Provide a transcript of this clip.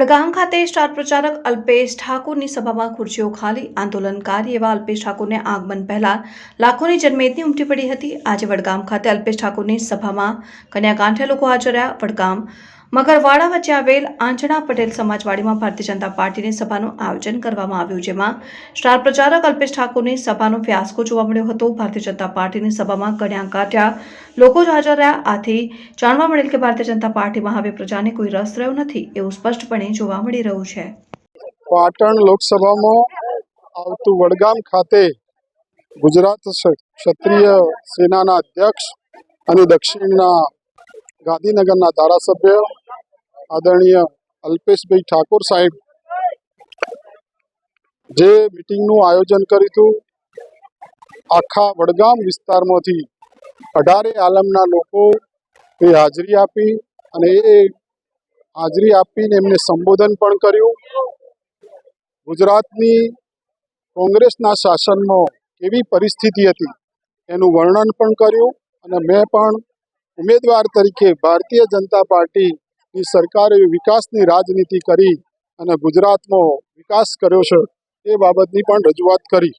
વડગામ ખાતે સ્ટાર પ્રચારક અલ્પેશ ઠાકોરની સભામાં ખુરશીઓ ખાલી, આંદોલનકારી એવા અલ્પેશ ઠાકોરને આગમન પહેલા લાખોની જનમેદની ઉમટી પડી હતી. આજે વડગામ ખાતે અલ્પેશ ઠાકોરની સભામાં કન્યાકાંઠે લોકો હાજર રહ્યા. વડગામ મગરવાડા વચ્ચે આવેલ આંજણા પટેલ સમાજવાડીમાં ભારતીય જનતા પાર્ટીની સભાનું આયોજન કરવામાં આવ્યું, જેમાં સ્ટાર પ્રચારક અલ્પેશ ઠાકોરની સભાનો ફિયાસ્કો જોવા મળ્યો હતો. ભારતીય જનતા પાર્ટીની સભામાં ગણ્યા કાઢ્યા લોકો જ હાજર રહ્યા. આથી જાણવા મળેલ કે ભારતીય જનતા પાર્ટીમાં હવે પ્રજાને કોઈ રસ રહ્યો નથી, એવું સ્પષ્ટપણે જોવા મળી રહ્યું છે. પાટણ લોકસભામાં આવતું વડગામ ખાતે ગુજરાત ક્ષત્રિય સેનાના અધ્યક્ષ અને દક્ષિણના ગાંધીનગરના ધારાસભ્ય આદરણીય અલ્પેશભાઈ ઠાકોર સાહેબ જે મિટિંગનું આયોજન કર્યું હતું, આખા વડગામ વિસ્તારમાંથી અઢારે આલમના લોકો એ હાજરી આપી અને એ હાજરી આપીને એમને સંબોધન પણ કર્યું. ગુજરાતની કોંગ્રેસના શાસનમાં કેવી પરિસ્થિતિ હતી એનું વર્ણન પણ કર્યું અને મેં પણ ઉમેદવાર તરીકે ભારતીય જનતા પાર્ટીની સરકારે વિકાસની રાજનીતિ કરી અને ગુજરાતનો વિકાસ કર્યો છે, એ બાબતની પણ રજૂઆત કરી.